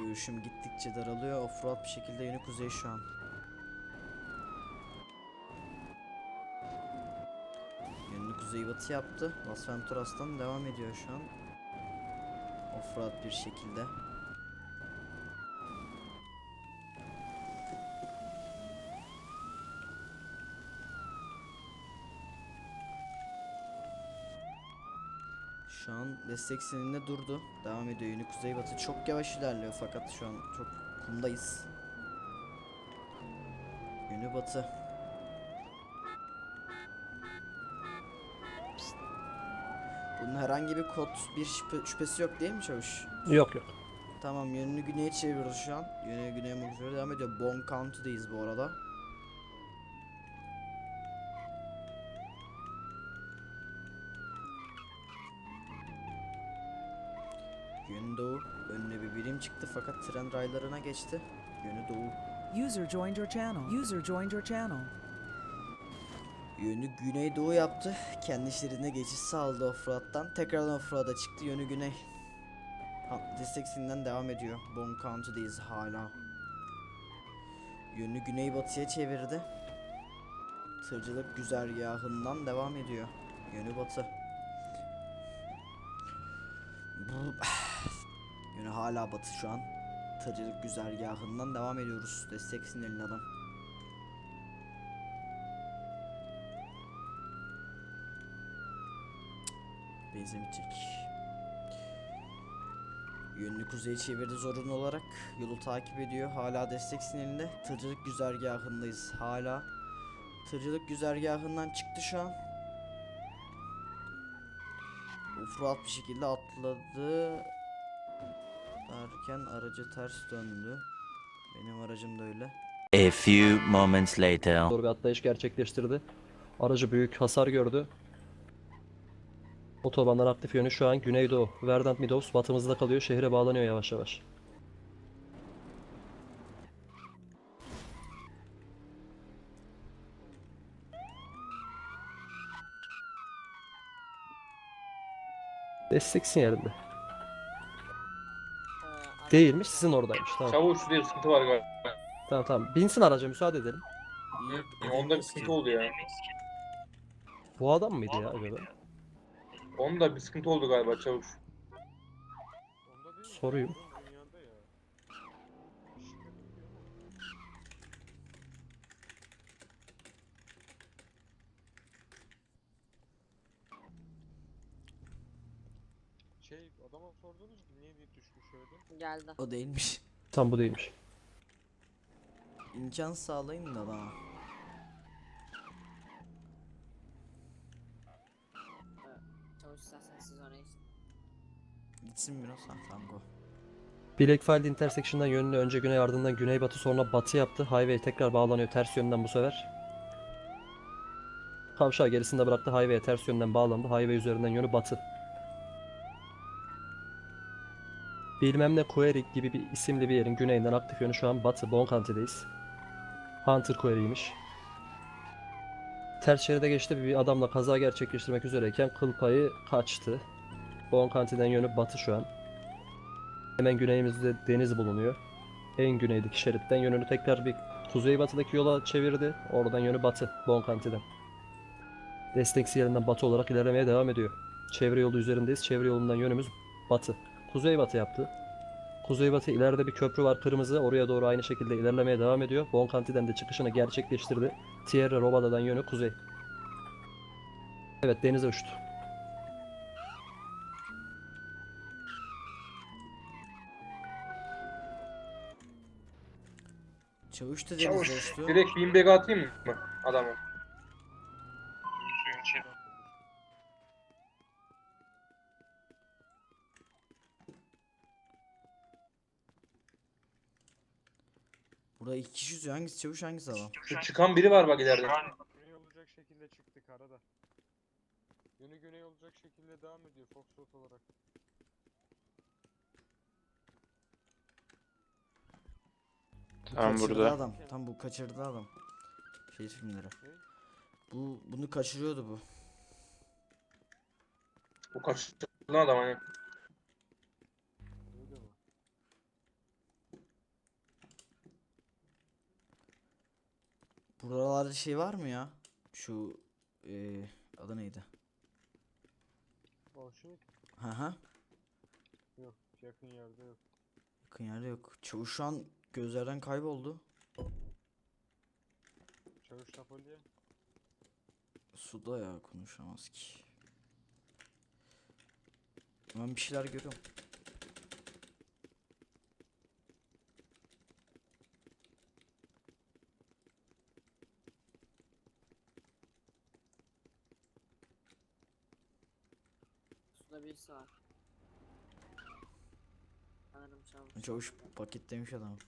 Görüşüm gittikçe daralıyor. Offroad bir şekilde yönü kuzey şu an. Yönünü kuzeybatı yaptı. Las Venturas'tan devam ediyor şu an. Offroad bir şekilde. Şu an destek sinirinde durdu. Devam ediyor yönü kuzeybatı. Çok yavaş ilerliyor fakat şu an çok kumdayız. Yönü batı. Bunun herhangi bir kod, bir şüphe- şüphesi yok değil mi çavuş? Yok yok. Tamam yönünü güneye çeviriyoruz şu an. Yönü güneye bakmak üzere devam ediyor. Bon County'deyiz bu arada. Yönü doğu. Önüne bir birim çıktı fakat tren raylarına geçti. Yönü doğu. User joined your channel. User joined your channel. Yönü güneydoğu yaptı. Kendi şeridine geçiş sağladı offroad'dan. Tekrardan offroad'a çıktı. Yönü güney. Ha, Destek sininden devam ediyor. Bon County'deyiz hala. Yönü güneybatıya çevirdi. Tırcılık güzergahından devam ediyor. Yönü batı. Yönü hala batı şu an. Tırcılık güzergahından devam ediyoruz. Destek sinyalinden. Benzin bitecek. Yönünü kuzeye çevirdi zorunlu olarak. Yolu takip ediyor. Hala destek sinyalinde. Tırcılık güzergahındayız. Hala. Tırcılık güzergahından çıktı şu an. Ufrat bir şekilde atladı. Derken aracı ters döndü. Benim aracım da öyle. A few moments later. Doğru bir atlayış gerçekleştirdi. Aracı büyük hasar gördü. Otobanlar aktif yönü şu an Güneydoğu. Verdant Meadows batımızda kalıyor. Şehre bağlanıyor yavaş yavaş. Destek sinyalinde. Değilmiş sizin oradaymış. Tamam. Çavuş şurada bir sıkıntı var galiba. Tamam tamam. Binsin araca müsaade edelim. İyi, Onda bir sıkıntı oldu ya. Bu adam mıydı ya acaba? Onda bir sıkıntı oldu galiba çavuş. Soruyum. Şey adama sordunuz mu niye diye düşmüş öyle? Geldi. O değilmiş. Tam bu değilmiş. İmkan sağlayın da adama. Çavuş istersen siz oraya gitsin. Gitsin biraz ha tango. Blackfield intersection'dan yönünü önce güney ardından güneybatı sonra batı yaptı. Highway tekrar bağlanıyor ters yönden bu sefer. Kavşağı gerisinde bıraktı. Highway'e ters yönden bağlandı. Highway üzerinden yönü batı. Bilmem ne Quarry gibi bir isimli bir yerin güneyinden aktif yönü şu an batı. Bon County'deyiz. Hunter Quarry'ymiş. Ters şeride geçti bir adamla kaza gerçekleştirmek üzereyken kıl payı kaçtı. Bon County'den yönü batı şu an. Hemen güneyimizde deniz bulunuyor. En güneydeki şeritten yönünü tekrar bir kuzeybatıdaki yola çevirdi. Oradan yönü batı, Bonkanti'den. Destek siyerinden batı olarak ilerlemeye devam ediyor. Çevre yolu üzerindeyiz. Çevre yolundan yönümüz batı. Kuzeybatı yaptı. Kuzeybatı ileride bir köprü var kırmızı. Oraya doğru aynı şekilde ilerlemeye devam ediyor. Bonkanti'den de çıkışını gerçekleştirdi. Tierra Robada'dan yönü kuzey. Evet denize uçtu. Çavuş da Çavuş denizde uçtu. direkt beanbag atayım mı adamı? Burada iki kişi yüzüyor. Hangisi çavuş hangisi adam? Şu çıkan biri var bak ileride. Güney olacak şekilde çıktık arada. Yönü güney olacak şekilde devam ediyor Foxtrot olarak. Kaçırdı burada. adam. Tam bu kaçırdı adam. Şey filmleri. Bu bunu kaçırıyordu bu. Bu kaçırılan adam hani. Öyle mi? Buralarda şey var mı ya? Şu eee adı neydi? Boşluk Hı hı. yok. Yakın yerde yok. Yakın yerde yok. Çavuş şu an gözlerden kayboldu. Çavuş Napolye. Suda ya konuşamaz ki. Ben bir şeyler görüyorum. Suda birisi var. Sanırım çavuş. Çavuş paketlemiş adam.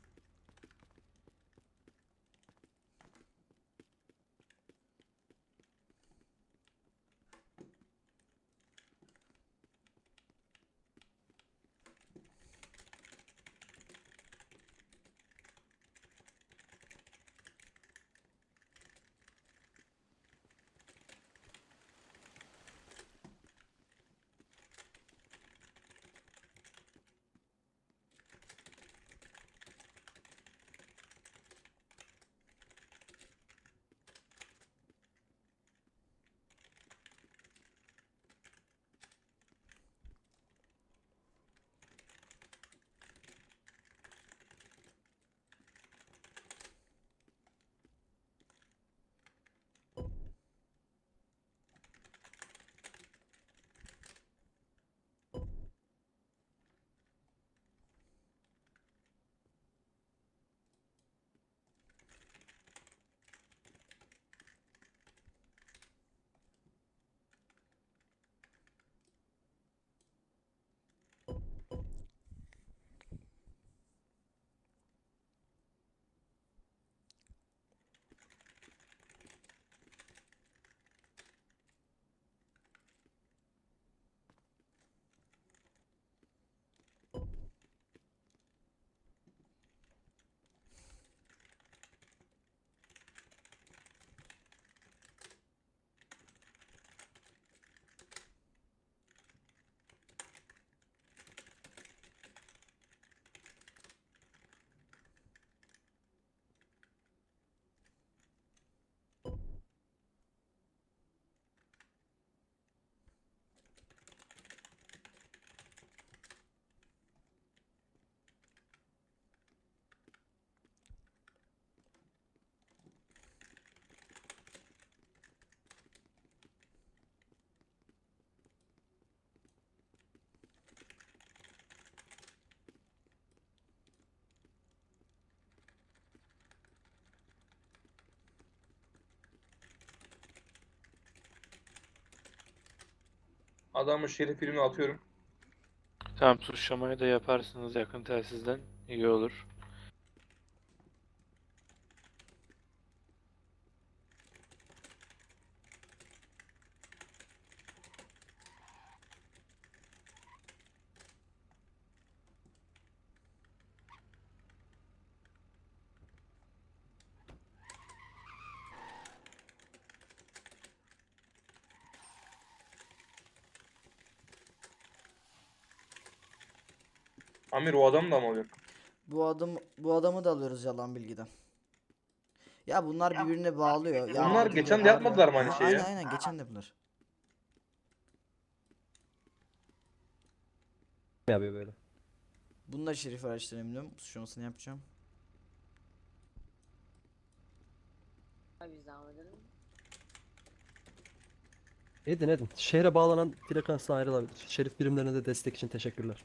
Adamın şerif filmini atıyorum. Tamam tuşlamayı da yaparsınız yakın telsizden iyi olur. Amir o adam da mı alıyor? Bu adam bu adamı da alıyoruz yalan bilgiden. Ya bunlar birbirine bağlıyor. Ya Bunlar birbirine geçen de bağlıyor. yapmadılar mı aynı Ha, şeyi? Aynen aynen geçen de bunlar. Ne yapıyor böyle? Bunu da şerif araştırabiliyorum. Suçlamasını yapacağım. Abi edelim. mi? Edin edin. Şehre bağlanan frekansla ayrılabilir. Şerif birimlerine de destek için teşekkürler.